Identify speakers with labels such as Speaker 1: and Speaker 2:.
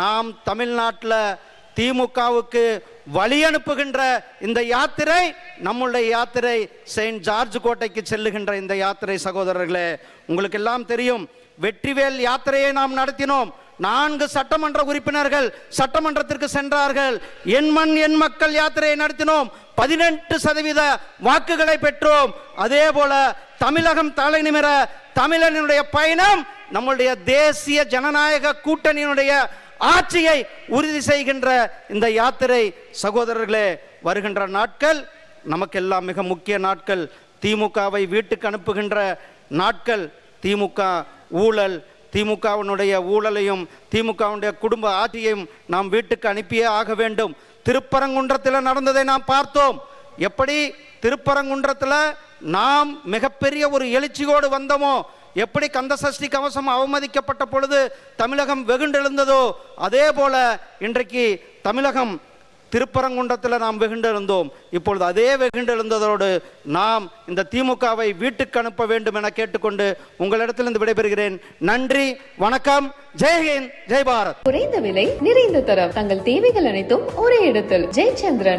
Speaker 1: நாம் தமிழ்நாட்டில் திமுகவுக்கு வழி அனுப்புகின்ற இந்த யாத்திரை நம்முடைய யாத்திரை செயின்ட் ஜார்ஜ் கோட்டைக்கு செல்லுகின்ற இந்த யாத்திரை சகோதரர்களே உங்களுக்கு எல்லாம் தெரியும் வெற்றிவேல் யாத்திரையை நாம் நடத்தினோம். நான்கு சட்டமன்ற உறுப்பினர்கள் சட்டமன்றத்திற்கு சென்றார்கள். என் மண் என் மக்கள் யாத்திரையை நடத்தினோம். பதினெட்டு சதவீத வாக்குகளை பெற்றோம். அதே போல தமிழகம் தலை நிமிர தமிழனுடைய பயணம் நம்மளுடைய தேசிய ஜனநாயக கூட்டணியினுடைய ஆட்சியை உறுதி செய்கின்ற இந்த யாத்திரை சகோதரர்களே வருகின்ற நாட்கள் நமக்கெல்லாம் மிக முக்கிய நாட்கள். திமுகவை வீட்டுக்கு அனுப்புகின்ற நாட்கள். திமுக ஊழல் திமுகவினுடைய ஊழலையும் திமுகவுடைய குடும்ப ஆட்சியையும் நாம் வீட்டுக்கு அனுப்பியே ஆக வேண்டும். திருப்பரங்குன்றத்தில் நடந்ததை நாம் பார்த்தோம். எப்படி திருப்பரங்குன்றத்தில் நாம் மிகப்பெரிய ஒரு எழுச்சியோடு வந்தோமோ எப்படி கந்தசஷ்டி கவசம் அவமதிக்கப்பட்ட பொழுது தமிழகம் வெகுண்டெழுந்ததோ அதே போல இன்றைக்கு தமிழகம் திருப்பரங்குன்றத்தில் நாம் வெகுண்டெழுந்தோம். இப்பொழுது அதே வெகுண்டெழுந்ததோடு நாம் இந்த திமுகவை வீட்டுக்கு அனுப்ப வேண்டும் என கேட்டுக்கொண்டு உங்களிடத்திலிருந்து விடைபெறுகிறேன். நன்றி வணக்கம் ஜெய்ஹிந்த் ஜெய் பாரத்.
Speaker 2: குறைந்த விலை நிறைந்த தரம். தங்கள் தேவைகள் அனைத்தும் ஒரே இடத்தில். ஜெயச்சந்திரன்.